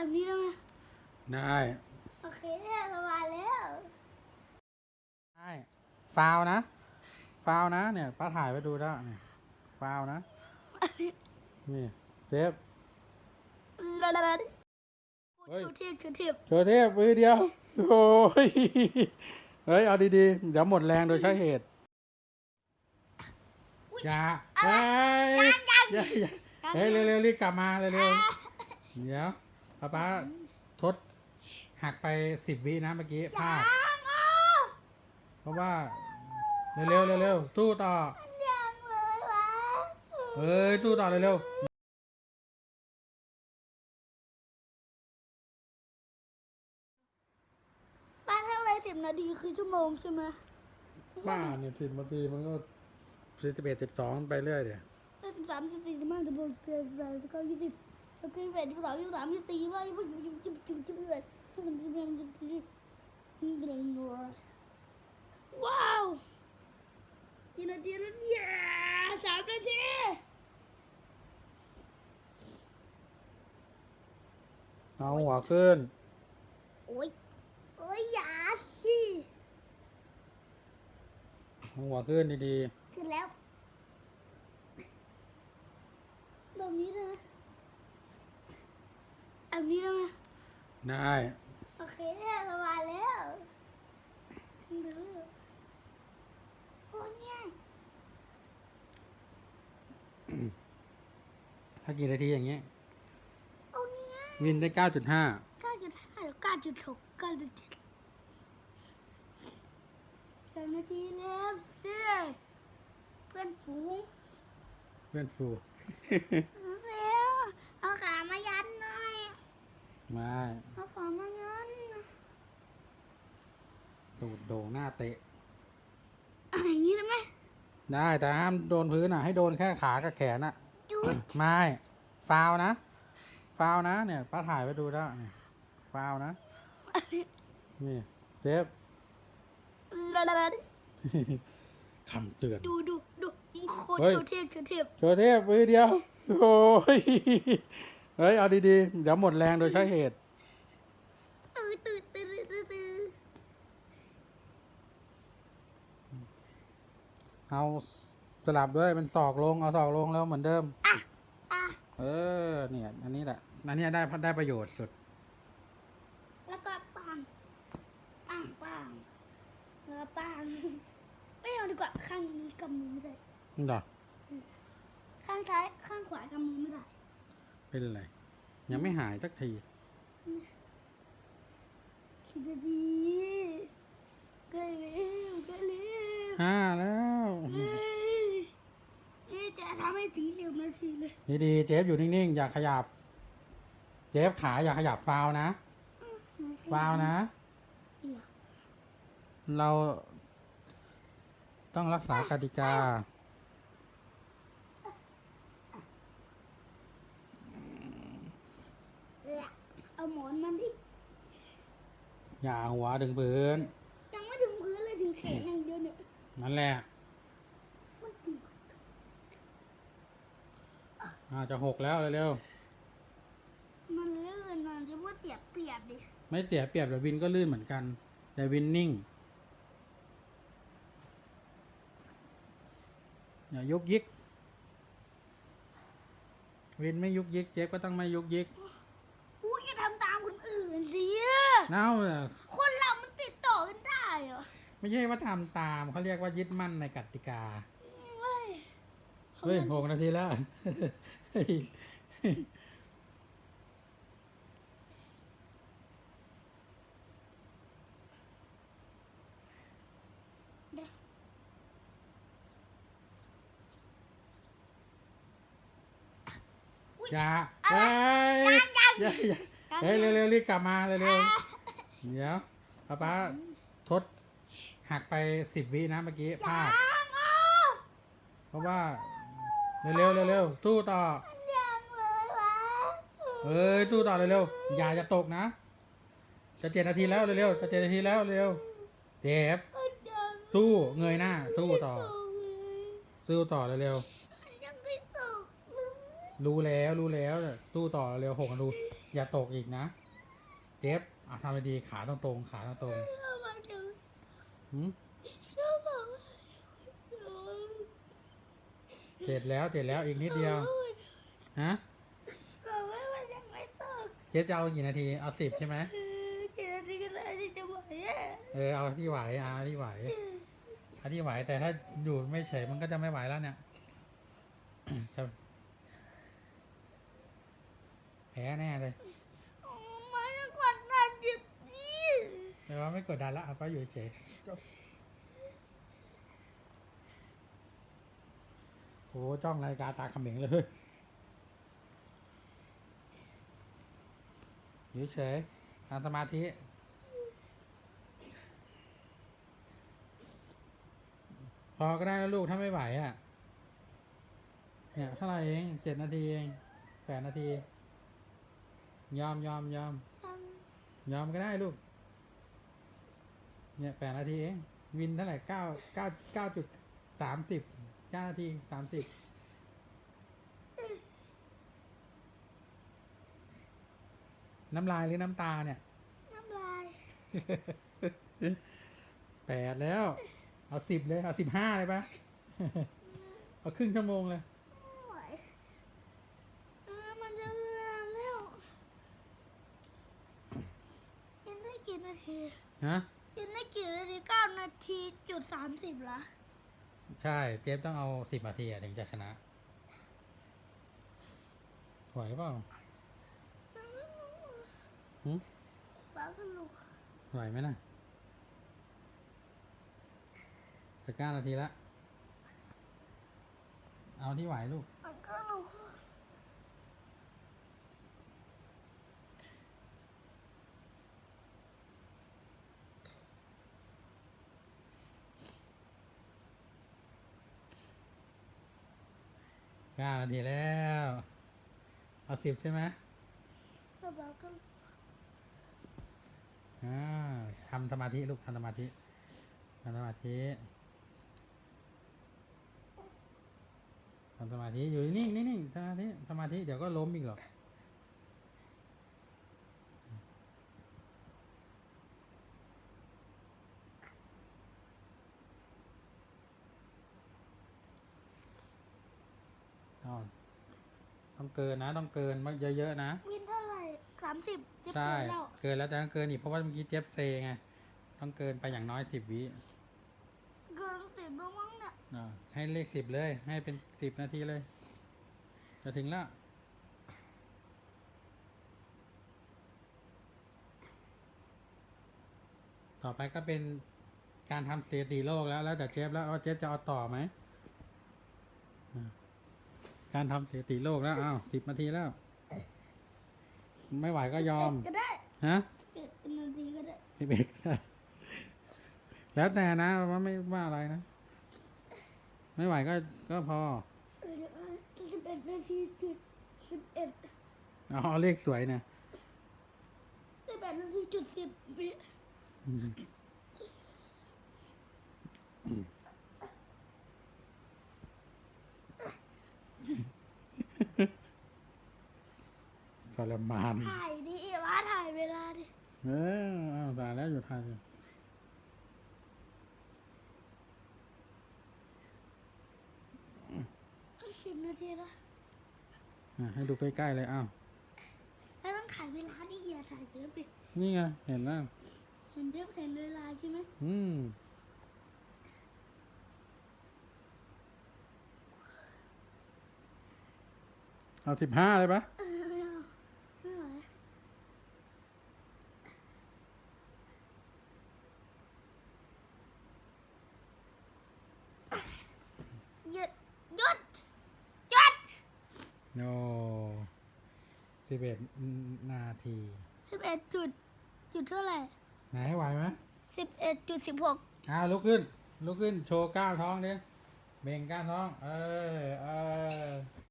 อันนี้ได้ไหมได้โอเคเนี่ยสบายแล้วได้ฟาวนะ ฟาวนะ เนี่ยป้าถ่ายไปดูแล้วเนี่ยฟาวนะ นี่เทปเฮ้ยชูเทพชูเทพโชว์เทปมือเดียวโอ้ยเฮ้ย เอาดีๆ เดี๋ยวหมดแรงโดยใช้เหตุอย่าเฮ้ยอย่าอย่าเฮ้ยเร็วๆรีบกลับมาเร็วๆเดี๋ยว ป้าป้าทดหักไปสิบวินะเมื่อกี้พลาดเพราะว่าเร็วๆเร็วๆสู้ต่อยังเลยวะเฮ้ยสู้ต่อเร็วป้าทำอะไรสิบนาทีคือชั่วโมงใช่ไหมไม่ๆใช่บ้าดิเนี่ยสิบนาทีมันก็สิบเอ็ดสิบสองไปเรื่อยเดี๋ยวสิบสามสิบสี่สิบห้าสิบหกสิบเจ็ดสิบแปดสิบเก้ายี่สิบ แล้วก็ยี่สิบเอ็ดยี่สิบสองยี่สิบสามยี่สิบสี่ยี่สิบห้ายี่สิบหกยี่สิบเจ็ดยี่สิบแปดยี่สิบเก้ายี่สิบสิบสิบเอ็ดยี่สิบสองยี่สิบสามยี่สิบสี่ยี่สิบห้ายี่สิบหกยี่สิบเจ็ดยี่สิบแปดยี่สิบเก้ายี่สิบว้าวกี่นาทีแล้วเนี่ยสามนาทีเอาหัวขึ้น โอ้ยโอ้ยอย่าสิเอาหัวขึ้นดีขึ้นแล้วแบบนี้ได้ไหมอั นนี้ได้ไหมๆได้ โอเคเนี่ยสบายแล้วดูโอ้เนี่ยถ้ากี่นาทีอย่างเงี้ย โอ้เนี่ยวินได้เก้าจุดห้า เก้าจุดห้าหรือเก้าจุดหกเก้าจุดเจ็ดสามนาทีแล้วเสื้อเพื่อนฝูงเพื่อนฟู เร็วเอาขามายัน หน่อยมาเอาขามายันตูดโด่งหน้าเตะ เอาอย่างนี้ได้ไหมได้แต่ห้ามโดนพื้นอะ ให้โดนแค่ขากับแขนอะหยุดไม่ฟาวนะ ฟาวนะ เนี่ยป้าถ่ายไปดูแล้วเนี่ยฟาวนะ นี่เทปคำเตือน ดูดูดูโคตรเฮ้ย โชว์เทพโชว์เทพ โชว์เทปมือเดียว โอ้ย เฮ้ย เอาดีๆ เดี๋ยวหมดแรงโดยใช้เหตุ ตื่นตื่นตื่นตื่นตื่นเอาสลับด้วยเป็นศอกลง เอาศอกลงแล้วเหมือนเดิม อะเออ เนี่ย อันนี้แหละ อันนี้ได้ได้ประโยชน์สุด แล้วก็ปังปังปังแล้วก็ปังไม่เอาดีกว่าข้างนี้กำมือไม่ได้นี่เหรอข้างซ้ายข้างขวากำมือไม่ได้ เป็นไร ยังไม่หายสักทีสิบนาทีใกล้แล้วใกล้แล้วห้าแล้วเฮ้ยนี่จะทำให้ถึงสิบนาทีเลยดีๆเจฟอยู่นิ่งๆ อย่าขยับ เจฟขาอย่าขยับฟาวนะ ฟาวนะ เราต้องรักษากติกา เอา หมอนมันดิ อย่าหัวดึงพื้น ยังไม่ถึงพื้นเลยถึงแขนอย่างเดียวเนี่ยนั่นแหละมันกี่อาจะหกแล้วเร็วมันเลื่อนมันจะว่าเสียเปรียบดิ ๆไม่เสียเปรียบแต่วินก็ลื่นเหมือนกัน แต่วินนิ่ง อย่ายุกยิก วินไม่ยุกยิก เจฟก็ต้องไม่ยุกยิกอู้จะ ทำตามคนอื่นสิเน่าคนเรามันติดต่อกันได้เหรอไม่ใช่ว่าทำตามเขาเรียกว่ายึดมั่นในกติกา เฮ้ยเฮ้ยหกนาทีแล้วอย่าเฮ้ยอย่าอย่า เฮ้ยเร็วๆรีบกลับมาเร็วๆเดี๋ยวป้าป้าทดหักไปสิบวินะเมื่อกี้พลาดเพราะว่า เร็วๆเร็วๆสู้ต่อยังเลยวะเอ้ยสู้ต่อเร็วๆอย่าจะตกนะ จะเจ็ดนาทีแล้วเร็วๆจะเจ็ดนาทีแล้วเร็วเจ็บยังสู้เงยหน้า สู้ต่อตกเลยสู้ต่อเร็วยังไม่ตกเลยรู้แล้วรู้แล้วสู้ต่อเร็วหกดู อย่าตกอีกนะ เจ็บอะทำไปดีขาตรงตรงๆขาตรงตรงชอบมาดูๆหืมชอบบอกว่าเสร็จแล้วเสร็จแล้วอีกนิดเดียว ฮะบอกว่ามันยังไม่ตกเจ็บจะเอากี่นาที เอาสิบใช่ไหมเออกี่นาทีก็ได้ที่จะไหวอะเออเอาที่ไหวเอาที่ไหวเอาที่ไหวแต่ถ้าอยู่ไม่เฉยมันก็จะไม่ไหวแล้วเนี่ยจะแพ้แน่เลยโอ้ไม่ต้องกดดันจิบดิแต่ว่าไม่กดดันแล้วเอาก็อยู่เฉยโอ้จ้องนาฬิกาตาเขม็งเลยอยู่เฉยทำสมาธิพอก็ได้แล้วลูกถ้าไม่ไหวอะ เนี่ยเท่าไหร่เองเจ็ดนาทีเองแปดนาที ยอมยอมยอมยอมก็ได้ลูก เนี่ยแปดนาทีเอง วินเท่าไหร่เก้าเก้าเก้าจุดสามสิบเก้านาทีสามสิบน้ำลายหรือน้ำตาเนี่ย น้ำลาย แปดแล้ว เอาสิบเลย เอาสิบห้าเลยปะเอาครึ่งชั่วโมงเลย ไม่ไหวเออมันจะเรือแล้วกินได้กี่นา ทีฮะกินได้กี่นาทีเก้านาทีจุดสามสิบละใช่ เจฟต้องเอาสิบนาทีอะถึงจะชนะไหวเปล่าหึฟ้าก็รู้ไหวไหมน่ะจะเก้านาทีละ เอาที่ไหวลูกมันก็รู้ เก้านาทีแล้ว เอาสิบใช่ไหมเราบอกก็อ่าทำสมาธิลูกทำสมาธิทำสมาธิทำสมาธิอยู่นิ่งนิ่งนิ่งสมาธิสมาธิเดี๋ยวก็ล้มอีกหรอก ต้องเกินนะ ต้องเกินมากเยอะๆนะวินเท่าไหร่สามสิบจะใช่เกินแล้วเกินแล้วแต่ต้องเกินอีกเพราะว่าเมื่อกี้เจฟเซไงต้องเกินไปอย่างน้อยสิบวิเกินสิบแล้วมั้งเนี่ยอ่าให้เลขสิบเลย ให้เป็นสิบนาทีเลย จะถึงแล้วต่อไปก็เป็นการทำสถิติโลกแล้ว แล้วแต่เจฟแล้วว่าเจฟจะเอาต่อไหมอ่า การทำสถิติโลกแล้วอ้าวสิบนาทีแล้ว ไม่ไหวก็ยอม11ก็ได้ฮะเอ็ดนาทีก็ได้สิบเอ็ดแล้วแต่นะว่าไม่ว่าอะไรนะ ไม่ไหวก็ก็พอเออสิบเอ็ดนาทีจุดสิบเอ็ดเอาเอาเลขสวยนะสิบเอ็ดนาทีจุดสิบวิ ทรมานถ่ายดิว่าถ่ายเวลาดิ เออเอาตายแล้วอยู่ทายอยู่สิบนาทีละอะให้ดูใกล้ๆเลยอ้าวแล้วต้องถ่ายเวลาดิอย่าถ่ายเยอะไปนี่ไงเห็นแล้วเห็นเทปเห็นเวลาใช่ไหมอืมเอาสิบห้าเลยปะ เออไม่เอาไม่ไหวหยุดหยุดหยุด โอ้สิบเอ็ดนาทีสิบเอ็ดจุดจุดเท่าไหร่ ไหนไหวไหมสิบเอ็ดจุดสิบหกอ้าวลุกขึ้น ลุกขึ้น โชว์ก้าวท้องดิเบ่งก้าวท้อง เออ เออ